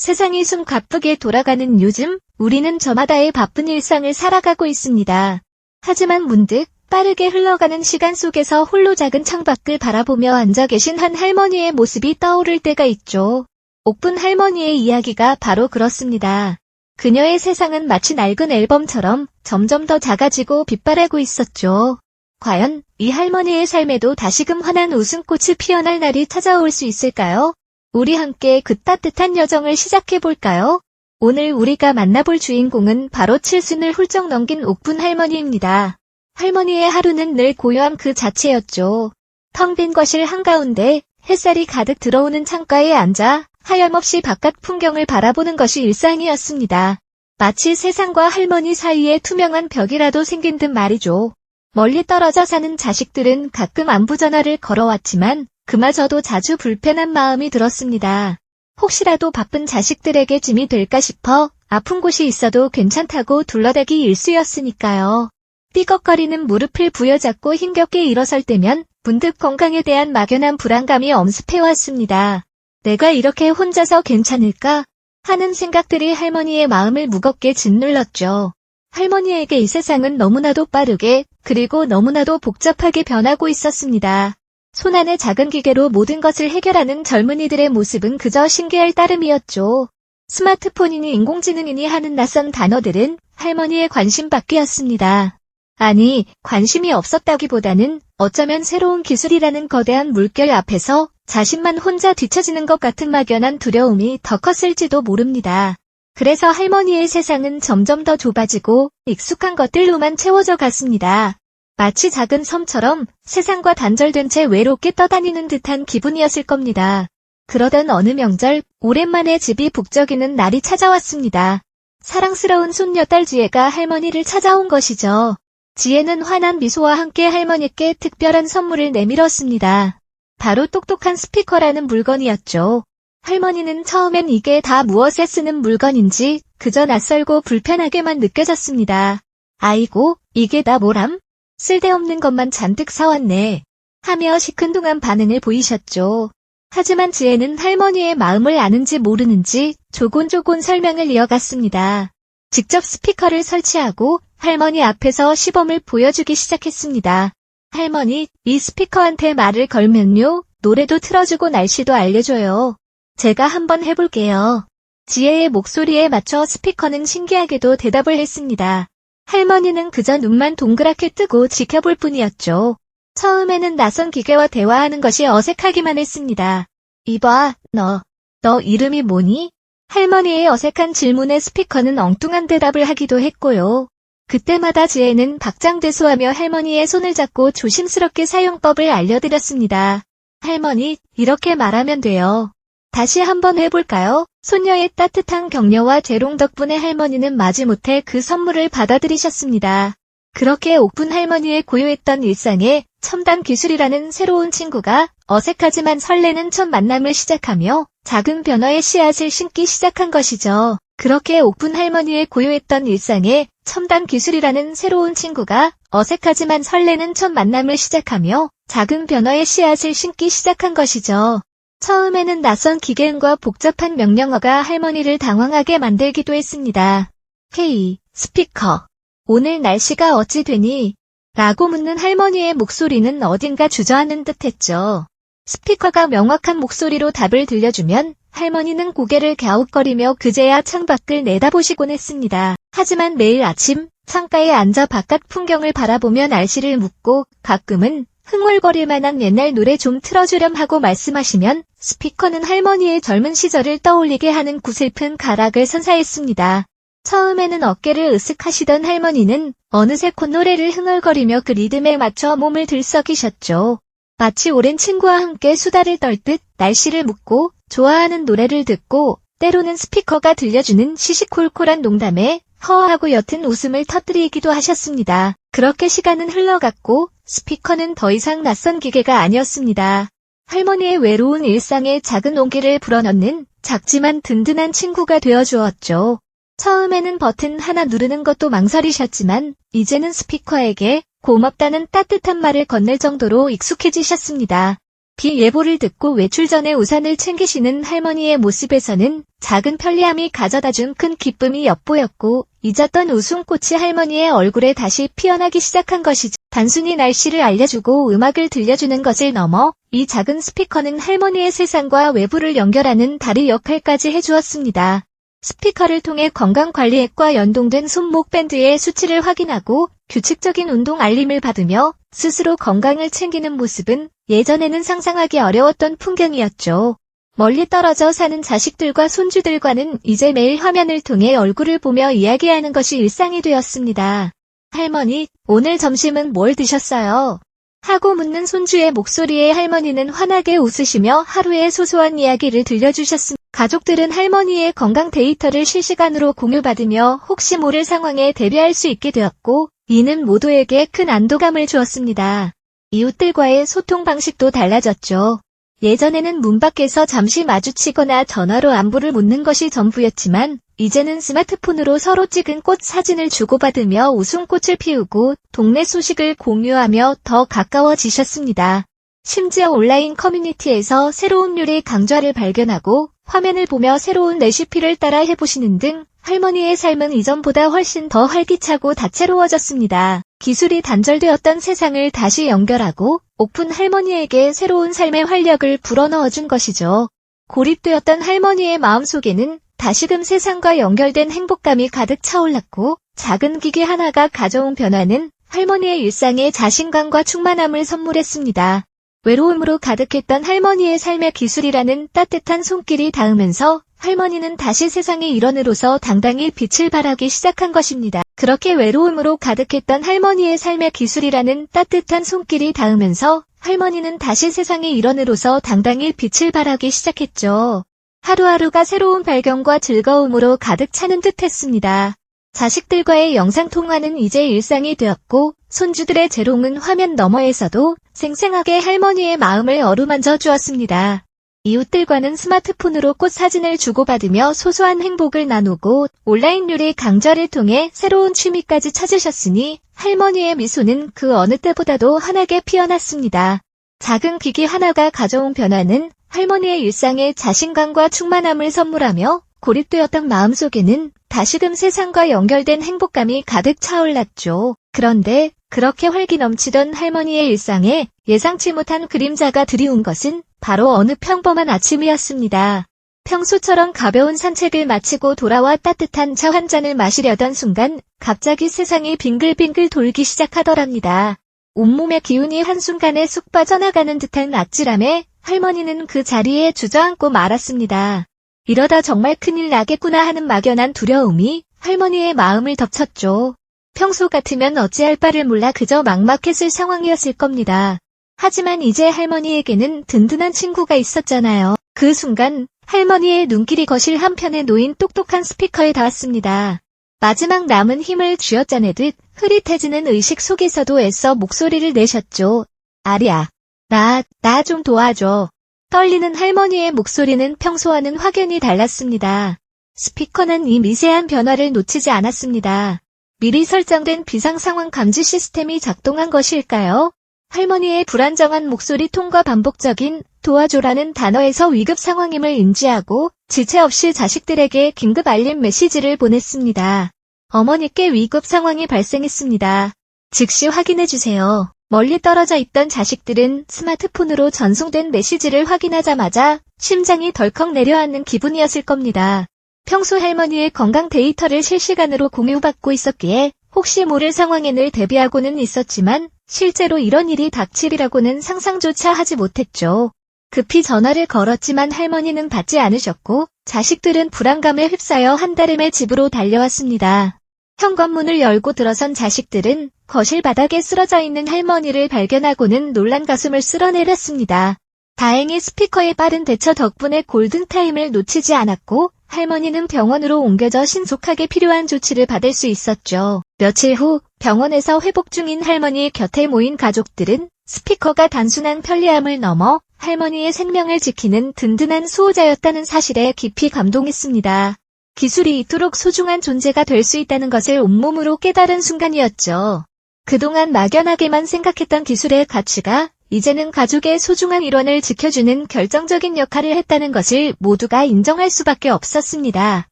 세상이 숨 가쁘게 돌아가는 요즘 우리는 저마다의 바쁜 일상을 살아가고 있습니다. 하지만 문득 빠르게 흘러가는 시간 속에서 홀로 작은 창밖을 바라보며 앉아 계신 한 할머니의 모습이 떠오를 때가 있죠. 옥분 할머니의 이야기가 바로 그렇습니다. 그녀의 세상은 마치 낡은 앨범처럼 점점 더 작아지고 빛바라고 있었죠. 과연 이 할머니의 삶에도 다시금 환한 웃음꽃이 피어날 날이 찾아올 수 있을까요? 우리 함께 그 따뜻한 여정을 시작해볼까요? 오늘 우리가 만나볼 주인공은 바로 칠순을 훌쩍 넘긴 옥분 할머니입니다. 할머니의 하루는 늘 고요함 그 자체였죠. 텅 빈 거실 한가운데 햇살이 가득 들어오는 창가에 앉아 하염없이 바깥 풍경을 바라보는 것이 일상이었습니다. 마치 세상과 할머니 사이에 투명한 벽이라도 생긴 듯 말이죠. 멀리 떨어져 사는 자식들은 가끔 안부 전화를 걸어왔지만 그마저도 자주 불편한 마음이 들었습니다. 혹시라도 바쁜 자식들에게 짐이 될까 싶어 아픈 곳이 있어도 괜찮다고 둘러대기 일쑤였으니까요. 삐걱거리는 무릎을 부여잡고 힘겹게 일어설 때면 문득 건강에 대한 막연한 불안감이 엄습해왔습니다. 내가 이렇게 혼자서 괜찮을까? 하는 생각들이 할머니의 마음을 무겁게 짓눌렀죠. 할머니에게 이 세상은 너무나도 빠르게 그리고 너무나도 복잡하게 변하고 있었습니다. 손안의 작은 기계로 모든 것을 해결하는 젊은이들의 모습은 그저 신기할 따름이었죠. 스마트폰이니 인공지능이니 하는 낯선 단어들은 할머니의 관심 밖이었습니다. 아니, 관심이 없었다기보다는 어쩌면 새로운 기술이라는 거대한 물결 앞에서 자신만 혼자 뒤처지는 것 같은 막연한 두려움이 더 컸을지도 모릅니다. 그래서 할머니의 세상은 점점 더 좁아지고 익숙한 것들로만 채워져 갔습니다. 마치 작은 섬처럼 세상과 단절된 채 외롭게 떠다니는 듯한 기분이었을 겁니다. 그러던 어느 명절, 오랜만에 집이 북적이는 날이 찾아왔습니다. 사랑스러운 손녀 딸 지혜가 할머니를 찾아온 것이죠. 지혜는 환한 미소와 함께 할머니께 특별한 선물을 내밀었습니다. 바로 똑똑한 스피커라는 물건이었죠. 할머니는 처음엔 이게 다 무엇에 쓰는 물건인지 그저 낯설고 불편하게만 느껴졌습니다. 아이고, 이게 다 뭐람? 쓸데없는 것만 잔뜩 사왔네. 하며 시큰둥한 반응을 보이셨죠. 하지만 지혜는 할머니의 마음을 아는지 모르는지 조곤조곤 설명을 이어갔습니다. 직접 스피커를 설치하고 할머니 앞에서 시범을 보여주기 시작했습니다. 할머니, 이 스피커한테 말을 걸면요, 노래도 틀어주고 날씨도 알려줘요. 제가 한번 해볼게요. 지혜의 목소리에 맞춰 스피커는 신기하게도 대답을 했습니다. 할머니는 그저 눈만 동그랗게 뜨고 지켜볼 뿐이었죠. 처음에는 낯선 기계와 대화하는 것이 어색하기만 했습니다. 이봐, 너, 너 이름이 뭐니? 할머니의 어색한 질문에 스피커는 엉뚱한 대답을 하기도 했고요. 그때마다 지혜는 박장대소하며 할머니의 손을 잡고 조심스럽게 사용법을 알려드렸습니다. 할머니, 이렇게 말하면 돼요. 다시 한번 해볼까요? 손녀의 따뜻한 격려와 재롱 덕분에 할머니는 마지못해 그 선물을 받아들이셨습니다. 그렇게 옥분 할머니의 고요했던 일상에 첨단 기술이라는 새로운 친구가 어색하지만 설레는 첫 만남을 시작하며 작은 변화의 씨앗을 심기 시작한 것이죠. 그렇게 옥분 할머니의 고요했던 일상에 첨단 기술이라는 새로운 친구가 어색하지만 설레는 첫 만남을 시작하며 작은 변화의 씨앗을 심기 시작한 것이죠. 처음에는 낯선 기계음과 복잡한 명령어가 할머니를 당황하게 만들기도 했습니다. 헤이, 스피커. 오늘 날씨가 어찌 되니? 라고 묻는 할머니의 목소리는 어딘가 주저하는 듯 했죠. 스피커가 명확한 목소리로 답을 들려주면 할머니는 고개를 갸웃거리며 그제야 창밖을 내다보시곤 했습니다. 하지만 매일 아침 창가에 앉아 바깥 풍경을 바라보며 날씨를 묻고 가끔은 흥얼거릴 만한 옛날 노래 좀 틀어주렴 하고 말씀하시면 스피커는 할머니의 젊은 시절을 떠올리게 하는 구슬픈 가락을 선사했습니다. 처음에는 어깨를 으쓱하시던 할머니는 어느새 콧노래를 흥얼거리며 그 리듬에 맞춰 몸을 들썩이셨죠. 마치 오랜 친구와 함께 수다를 떨듯 날씨를 묻고 좋아하는 노래를 듣고 때로는 스피커가 들려주는 시시콜콜한 농담에 허하고 옅은 웃음을 터뜨리기도 하셨습니다. 그렇게 시간은 흘러갔고 스피커는 더 이상 낯선 기계가 아니었습니다. 할머니의 외로운 일상에 작은 온기를 불어넣는 작지만 든든한 친구가 되어 주었죠. 처음에는 버튼 하나 누르는 것도 망설이셨지만 이제는 스피커에게 고맙다는 따뜻한 말을 건넬 정도로 익숙해지셨습니다. 비 예보를 듣고 외출 전에 우산을 챙기시는 할머니의 모습에서는 작은 편리함이 가져다 준 큰 기쁨이 엿보였고 잊었던 웃음꽃이 할머니의 얼굴에 다시 피어나기 시작한 것이죠. 단순히 날씨를 알려주고 음악을 들려주는 것을 넘어 이 작은 스피커는 할머니의 세상과 외부를 연결하는 다리 역할까지 해주었습니다. 스피커를 통해 건강관리액과 연동된 손목 밴드의 수치를 확인하고 규칙적인 운동 알림을 받으며 스스로 건강을 챙기는 모습은 예전에는 상상하기 어려웠던 풍경이었죠. 멀리 떨어져 사는 자식들과 손주들과는 이제 매일 화면을 통해 얼굴을 보며 이야기하는 것이 일상이 되었습니다. 할머니, 오늘 점심은 뭘 드셨어요? 하고 묻는 손주의 목소리에 할머니는 환하게 웃으시며 하루의 소소한 이야기를 들려주셨습니다. 가족들은 할머니의 건강 데이터를 실시간으로 공유받으며 혹시 모를 상황에 대비할 수 있게 되었고, 이는 모두에게 큰 안도감을 주었습니다. 이웃들과의 소통 방식도 달라졌죠. 예전에는 문 밖에서 잠시 마주치거나 전화로 안부를 묻는 것이 전부였지만, 이제는 스마트폰으로 서로 찍은 꽃 사진을 주고받으며 웃음꽃을 피우고 동네 소식을 공유하며 더 가까워지셨습니다. 심지어 온라인 커뮤니티에서 새로운 요리 강좌를 발견하고 화면을 보며 새로운 레시피를 따라 해보시는 등 할머니의 삶은 이전보다 훨씬 더 활기차고 다채로워졌습니다. 기술이 단절되었던 세상을 다시 연결하고 오픈 할머니에게 새로운 삶의 활력을 불어넣어준 것이죠. 고립되었던 할머니의 마음속에는 다시금 세상과 연결된 행복감이 가득 차올랐고 작은 기계 하나가 가져온 변화는 할머니의 일상에 자신감과 충만함을 선물했습니다. 외로움으로 가득했던 할머니의 삶의 기술이라는 따뜻한 손길이 닿으면서 할머니는 다시 세상의 일원으로서 당당히 빛을 발하기 시작한 것입니다. 그렇게 외로움으로 가득했던 할머니의 삶의 기술이라는 따뜻한 손길이 닿으면서 할머니는 다시 세상의 일원으로서 당당히 빛을 발하기 시작했죠. 하루하루가 새로운 발견과 즐거움으로 가득 차는 듯 했습니다. 자식들과의 영상통화는 이제 일상이 되었고 손주들의 재롱은 화면 너머에서도 생생하게 할머니의 마음을 어루만져 주었습니다. 이웃들과는 스마트폰으로 꽃 사진을 주고받으며 소소한 행복을 나누고 온라인 요리 강좌를 통해 새로운 취미까지 찾으셨으니 할머니의 미소는 그 어느 때보다도 환하게 피어났습니다. 작은 기기 하나가 가져온 변화는 할머니의 일상에 자신감과 충만함을 선물하며 고립되었던 마음속에는 다시금 세상과 연결된 행복감이 가득 차올랐죠. 그런데 그렇게 활기 넘치던 할머니의 일상에 예상치 못한 그림자가 들이운 것은 바로 어느 평범한 아침이었습니다. 평소처럼 가벼운 산책을 마치고 돌아와 따뜻한 차 한 잔을 마시려던 순간 갑자기 세상이 빙글빙글 돌기 시작하더랍니다. 온몸의 기운이 한순간에 쑥 빠져나가는 듯한 아찔함에 할머니는 그 자리에 주저앉고 말았습니다. 이러다 정말 큰일 나겠구나 하는 막연한 두려움이 할머니의 마음을 덮쳤죠. 평소 같으면 어찌할 바를 몰라 그저 막막했을 상황이었을 겁니다. 하지만 이제 할머니에게는 든든한 친구가 있었잖아요. 그 순간 할머니의 눈길이 거실 한편에 놓인 똑똑한 스피커에 닿았습니다. 마지막 남은 힘을 쥐어짜내듯 흐릿해지는 의식 속에서도 애써 목소리를 내셨죠. 아리야, 나, 나 좀 도와줘. 떨리는 할머니의 목소리는 평소와는 확연히 달랐습니다. 스피커는 이 미세한 변화를 놓치지 않았습니다. 미리 설정된 비상 상황 감지 시스템이 작동한 것일까요? 할머니의 불안정한 목소리 톤과 반복적인 도와줘라는 단어에서 위급 상황임을 인지하고 지체 없이 자식들에게 긴급 알림 메시지를 보냈습니다. 어머니께 위급 상황이 발생했습니다. 즉시 확인해주세요. 멀리 떨어져 있던 자식들은 스마트폰으로 전송된 메시지를 확인하자마자 심장이 덜컥 내려앉는 기분이었을 겁니다. 평소 할머니의 건강 데이터를 실시간으로 공유받고 있었기에 혹시 모를 상황에는 대비하고는 있었지만 실제로 이런 일이 닥칠이라고는 상상조차 하지 못했죠. 급히 전화를 걸었지만 할머니는 받지 않으셨고 자식들은 불안감에 휩싸여 한달음에 집으로 달려왔습니다. 현관문을 열고 들어선 자식들은 거실 바닥에 쓰러져 있는 할머니를 발견하고는 놀란 가슴을 쓸어내렸습니다. 다행히 스피커의 빠른 대처 덕분에 골든타임을 놓치지 않았고 할머니는 병원으로 옮겨져 신속하게 필요한 조치를 받을 수 있었죠. 며칠 후 병원에서 회복 중인 할머니 곁에 모인 가족들은 스피커가 단순한 편리함을 넘어 할머니의 생명을 지키는 든든한 수호자였다는 사실에 깊이 감동했습니다. 기술이 이토록 소중한 존재가 될 수 있다는 것을 온몸으로 깨달은 순간이었죠. 그동안 막연하게만 생각했던 기술의 가치가 이제는 가족의 소중한 일원을 지켜주는 결정적인 역할을 했다는 것을 모두가 인정할 수밖에 없었습니다.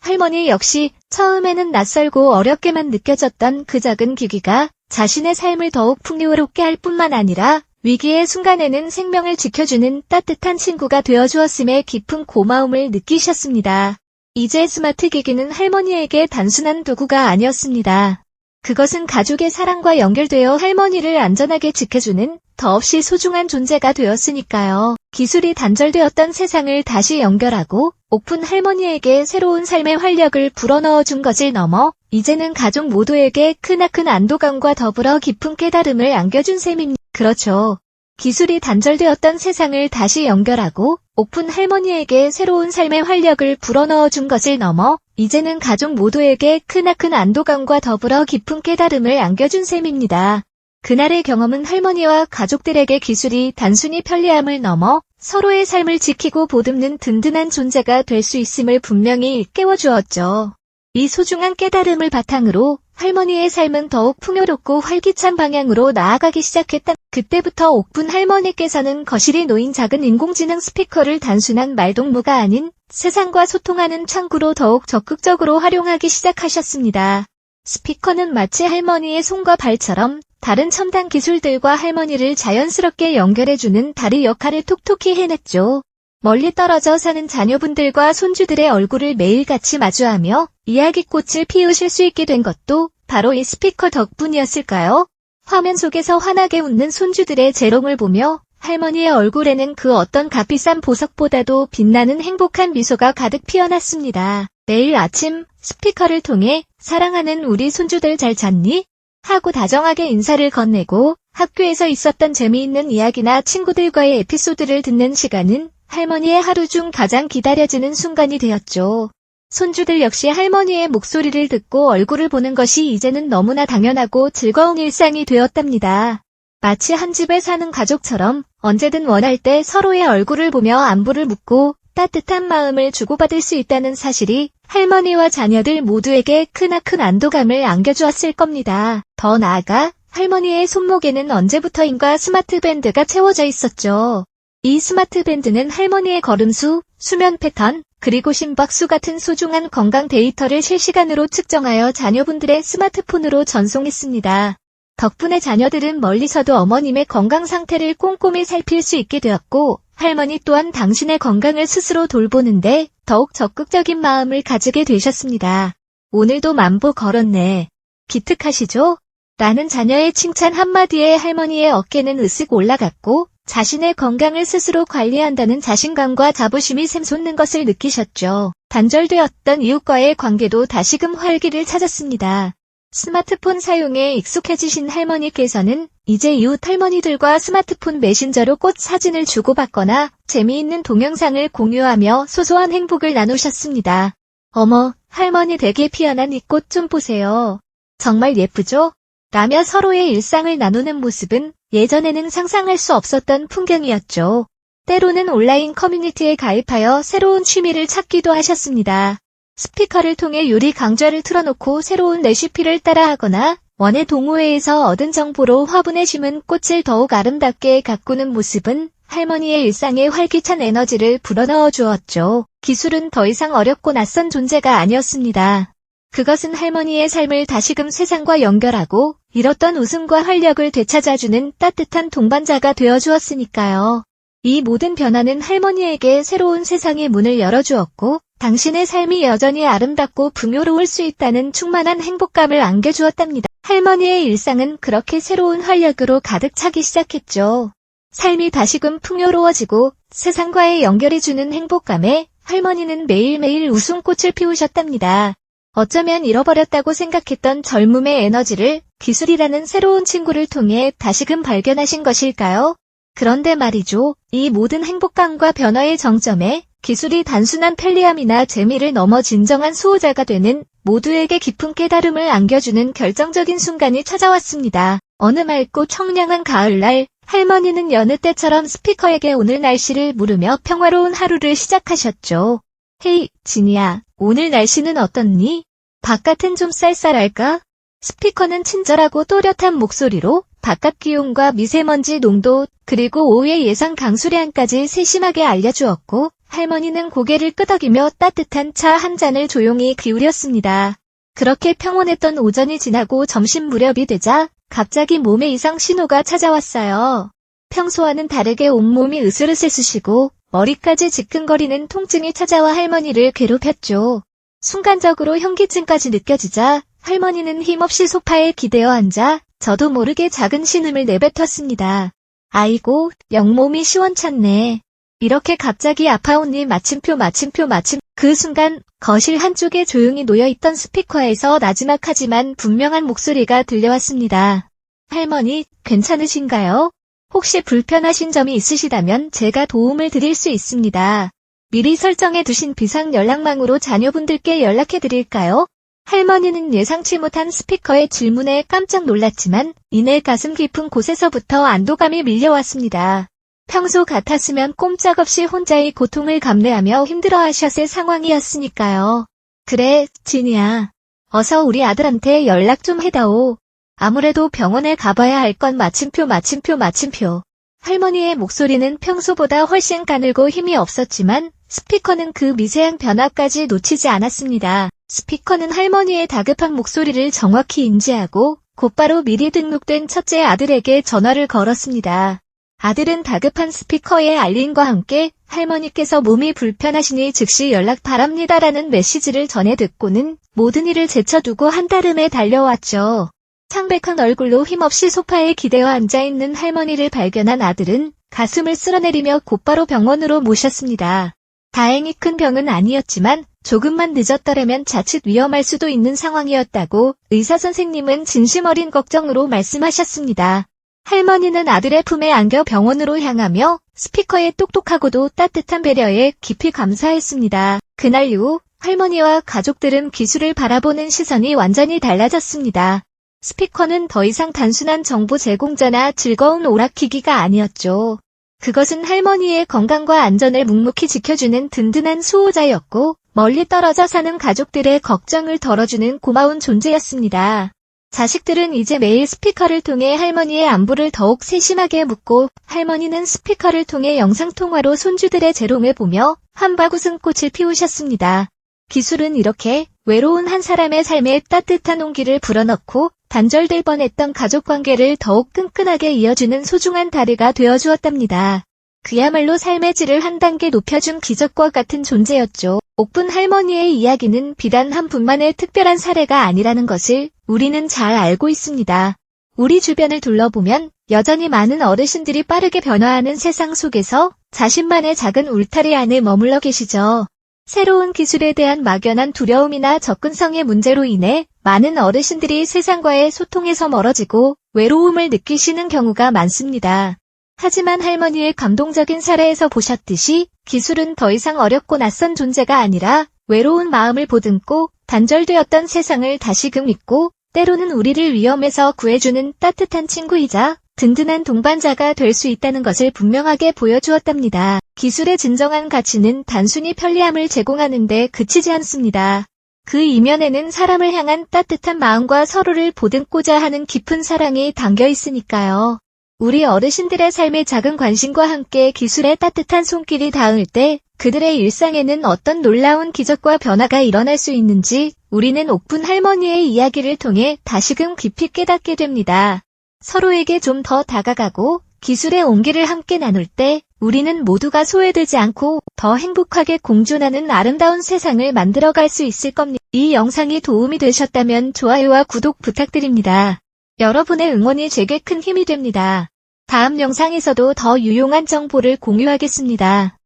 할머니 역시 처음에는 낯설고 어렵게만 느껴졌던 그 작은 기기가 자신의 삶을 더욱 풍요롭게 할 뿐만 아니라 위기의 순간에는 생명을 지켜주는 따뜻한 친구가 되어주었음에 깊은 고마움을 느끼셨습니다. 이제 스마트 기기는 할머니에게 단순한 도구가 아니었습니다. 그것은 가족의 사랑과 연결되어 할머니를 안전하게 지켜주는 더없이 소중한 존재가 되었으니까요. 기술이 단절되었던 세상을 다시 연결하고 오픈 할머니에게 새로운 삶의 활력을 불어넣어 준 것을 넘어 이제는 가족 모두에게 크나큰 안도감과 더불어 깊은 깨달음을 안겨준 셈입니다. 그렇죠. 기술이 단절되었던 세상을 다시 연결하고 오픈 할머니에게 새로운 삶의 활력을 불어넣어 준 것을 넘어 이제는 가족 모두에게 크나큰 안도감과 더불어 깊은 깨달음을 안겨준 셈입니다. 그날의 경험은 할머니와 가족들에게 기술이 단순히 편리함을 넘어 서로의 삶을 지키고 보듬는 든든한 존재가 될 수 있음을 분명히 깨워 주었죠. 이 소중한 깨달음을 바탕으로 할머니의 삶은 더욱 풍요롭고 활기찬 방향으로 나아가기 시작했다. 그때부터 옥분 할머니께서는 거실에 놓인 작은 인공지능 스피커를 단순한 말동무가 아닌 세상과 소통하는 창구로 더욱 적극적으로 활용하기 시작하셨습니다. 스피커는 마치 할머니의 손과 발처럼 다른 첨단 기술들과 할머니를 자연스럽게 연결해주는 다리 역할을 톡톡히 해냈죠. 멀리 떨어져 사는 자녀분들과 손주들의 얼굴을 매일같이 마주하며 이야기꽃을 피우실 수 있게 된 것도 바로 이 스피커 덕분이었을까요? 화면 속에서 환하게 웃는 손주들의 재롱을 보며 할머니의 얼굴에는 그 어떤 값비싼 보석보다도 빛나는 행복한 미소가 가득 피어났습니다. 매일 아침 스피커를 통해 사랑하는 우리 손주들 잘 잤니? 하고 다정하게 인사를 건네고 학교에서 있었던 재미있는 이야기나 친구들과의 에피소드를 듣는 시간은 할머니의 하루 중 가장 기다려지는 순간이 되었죠. 손주들 역시 할머니의 목소리를 듣고 얼굴을 보는 것이 이제는 너무나 당연하고 즐거운 일상이 되었답니다. 마치 한 집에 사는 가족처럼 언제든 원할 때 서로의 얼굴을 보며 안부를 묻고 따뜻한 마음을 주고받을 수 있다는 사실이 할머니와 자녀들 모두에게 크나큰 안도감을 안겨주었을 겁니다. 더 나아가 할머니의 손목에는 언제부터인가 스마트 밴드가 채워져 있었죠. 이 스마트 밴드는 할머니의 걸음수, 수면 패턴, 그리고 심박수 같은 소중한 건강 데이터를 실시간으로 측정하여 자녀분들의 스마트폰으로 전송했습니다. 덕분에 자녀들은 멀리서도 어머님의 건강 상태를 꼼꼼히 살필 수 있게 되었고, 할머니 또한 당신의 건강을 스스로 돌보는데 더욱 적극적인 마음을 가지게 되셨습니다. 오늘도 만보 걸었네. 기특하시죠? 라는 자녀의 칭찬 한마디에 할머니의 어깨는 으쓱 올라갔고, 자신의 건강을 스스로 관리한다는 자신감과 자부심이 샘솟는 것을 느끼셨죠. 단절되었던 이웃과의 관계도 다시금 활기를 찾았습니다. 스마트폰 사용에 익숙해지신 할머니께서는 이제 이웃 할머니들과 스마트폰 메신저로 꽃 사진을 주고받거나 재미있는 동영상을 공유하며 소소한 행복을 나누셨습니다. 어머, 할머니 되게 피어난 이 꽃 좀 보세요. 정말 예쁘죠? 라며 서로의 일상을 나누는 모습은 예전에는 상상할 수 없었던 풍경이었죠. 때로는 온라인 커뮤니티에 가입하여 새로운 취미를 찾기도 하셨습니다. 스피커를 통해 요리 강좌를 틀어놓고 새로운 레시피를 따라하거나 원예 동호회에서 얻은 정보로 화분에 심은 꽃을 더욱 아름답게 가꾸는 모습은 할머니의 일상에 활기찬 에너지를 불어넣어 주었죠. 기술은 더 이상 어렵고 낯선 존재가 아니었습니다. 그것은 할머니의 삶을 다시금 세상과 연결하고 잃었던 웃음과 활력을 되찾아주는 따뜻한 동반자가 되어 주었으니까요. 이 모든 변화는 할머니에게 새로운 세상의 문을 열어주었고 당신의 삶이 여전히 아름답고 풍요로울 수 있다는 충만한 행복감을 안겨주었답니다. 할머니의 일상은 그렇게 새로운 활력으로 가득 차기 시작했죠. 삶이 다시금 풍요로워지고 세상과의 연결해주는 행복감에 할머니는 매일매일 웃음꽃을 피우셨답니다. 어쩌면 잃어버렸다고 생각했던 젊음의 에너지를 기술이라는 새로운 친구를 통해 다시금 발견하신 것일까요? 그런데 말이죠. 이 모든 행복감과 변화의 정점에 기술이 단순한 편리함이나 재미를 넘어 진정한 수호자가 되는 모두에게 깊은 깨달음을 안겨주는 결정적인 순간이 찾아왔습니다. 어느 맑고 청량한 가을날 할머니는 여느 때처럼 스피커에게 오늘 날씨를 물으며 평화로운 하루를 시작하셨죠. 헤이, 진이야, 오늘 날씨는 어떻니? 바깥은 좀 쌀쌀할까? 스피커는 친절하고 또렷한 목소리로 바깥 기온과 미세먼지 농도, 그리고 오후의 예상 강수량까지 세심하게 알려주었고, 할머니는 고개를 끄덕이며 따뜻한 차 한 잔을 조용히 기울였습니다. 그렇게 평온했던 오전이 지나고 점심 무렵이 되자 갑자기 몸에 이상 신호가 찾아왔어요. 평소와는 다르게 온몸이 으슬으슬 쑤시고 머리까지 지끈거리는 통증이 찾아와 할머니를 괴롭혔죠. 순간적으로 현기증까지 느껴지자 할머니는 힘없이 소파에 기대어 앉아 저도 모르게 작은 신음을 내뱉었습니다. 아이고, 영몸이 시원찮네. 이렇게 갑자기 아파온 일 마침표 마침표 마침 그 순간 거실 한쪽에 조용히 놓여있던 스피커에서 나지막하지만 분명한 목소리가 들려왔습니다. 할머니, 괜찮으신가요? 혹시 불편하신 점이 있으시다면 제가 도움을 드릴 수 있습니다. 미리 설정해 두신 비상 연락망으로 자녀분들께 연락해 드릴까요? 할머니는 예상치 못한 스피커의 질문에 깜짝 놀랐지만 이내 가슴 깊은 곳에서부터 안도감이 밀려왔습니다. 평소 같았으면 꼼짝없이 혼자의 고통을 감내하며 힘들어하셨을 상황이었으니까요. 그래, 진이야. 어서 우리 아들한테 연락 좀 해다오. 아무래도 병원에 가봐야 할 건 마침표 마침표 마침표. 할머니의 목소리는 평소보다 훨씬 가늘고 힘이 없었지만 스피커는 그 미세한 변화까지 놓치지 않았습니다. 스피커는 할머니의 다급한 목소리를 정확히 인지하고 곧바로 미리 등록된 첫째 아들에게 전화를 걸었습니다. 아들은 다급한 스피커의 알림과 함께 할머니께서 몸이 불편하시니 즉시 연락 바랍니다라는 메시지를 전해 듣고는 모든 일을 제쳐두고 한달음에 달려왔죠. 창백한 얼굴로 힘없이 소파에 기대어 앉아있는 할머니를 발견한 아들은 가슴을 쓸어내리며 곧바로 병원으로 모셨습니다. 다행히 큰 병은 아니었지만 조금만 늦었더라면 자칫 위험할 수도 있는 상황이었다고 의사 선생님은 진심 어린 걱정으로 말씀하셨습니다. 할머니는 아들의 품에 안겨 병원으로 향하며 스피커의 똑똑하고도 따뜻한 배려에 깊이 감사했습니다. 그날 이후 할머니와 가족들은 기술을 바라보는 시선이 완전히 달라졌습니다. 스피커는 더 이상 단순한 정보 제공자나 즐거운 오락기기가 아니었죠. 그것은 할머니의 건강과 안전을 묵묵히 지켜주는 든든한 수호자였고 멀리 떨어져 사는 가족들의 걱정을 덜어주는 고마운 존재였습니다. 자식들은 이제 매일 스피커를 통해 할머니의 안부를 더욱 세심하게 묻고 할머니는 스피커를 통해 영상통화로 손주들의 재롱을 보며 한바구음꽃을 피우셨습니다. 기술은 이렇게 외로운 한 사람의 삶에 따뜻한 온기를 불어넣고 단절될 뻔했던 가족관계를 더욱 끈끈하게 이어주는 소중한 다리가 되어주었답니다. 그야말로 삶의 질을 한 단계 높여준 기적과 같은 존재였죠. 옥분 할머니의 이야기는 비단 한 분만의 특별한 사례가 아니라는 것을 우리는 잘 알고 있습니다. 우리 주변을 둘러보면 여전히 많은 어르신들이 빠르게 변화하는 세상 속에서 자신만의 작은 울타리 안에 머물러 계시죠. 새로운 기술에 대한 막연한 두려움이나 접근성의 문제로 인해 많은 어르신들이 세상과의 소통에서 멀어지고 외로움을 느끼시는 경우가 많습니다. 하지만 할머니의 감동적인 사례에서 보셨듯이 기술은 더 이상 어렵고 낯선 존재가 아니라 외로운 마음을 보듬고 단절되었던 세상을 다시금 잊고 때로는 우리를 위험에서 구해주는 따뜻한 친구이자 든든한 동반자가 될 수 있다는 것을 분명하게 보여주었답니다. 기술의 진정한 가치는 단순히 편리함을 제공하는 데 그치지 않습니다. 그 이면에는 사람을 향한 따뜻한 마음과 서로를 보듬고자 하는 깊은 사랑이 담겨 있으니까요. 우리 어르신들의 삶의 작은 관심과 함께 기술의 따뜻한 손길이 닿을 때 그들의 일상에는 어떤 놀라운 기적과 변화가 일어날 수 있는지 우리는 옥분 할머니의 이야기를 통해 다시금 깊이 깨닫게 됩니다. 서로에게 좀 더 다가가고 기술의 온기를 함께 나눌 때 우리는 모두가 소외되지 않고 더 행복하게 공존하는 아름다운 세상을 만들어갈 수 있을 겁니다. 이 영상이 도움이 되셨다면 좋아요와 구독 부탁드립니다. 여러분의 응원이 제게 큰 힘이 됩니다. 다음 영상에서도 더 유용한 정보를 공유하겠습니다.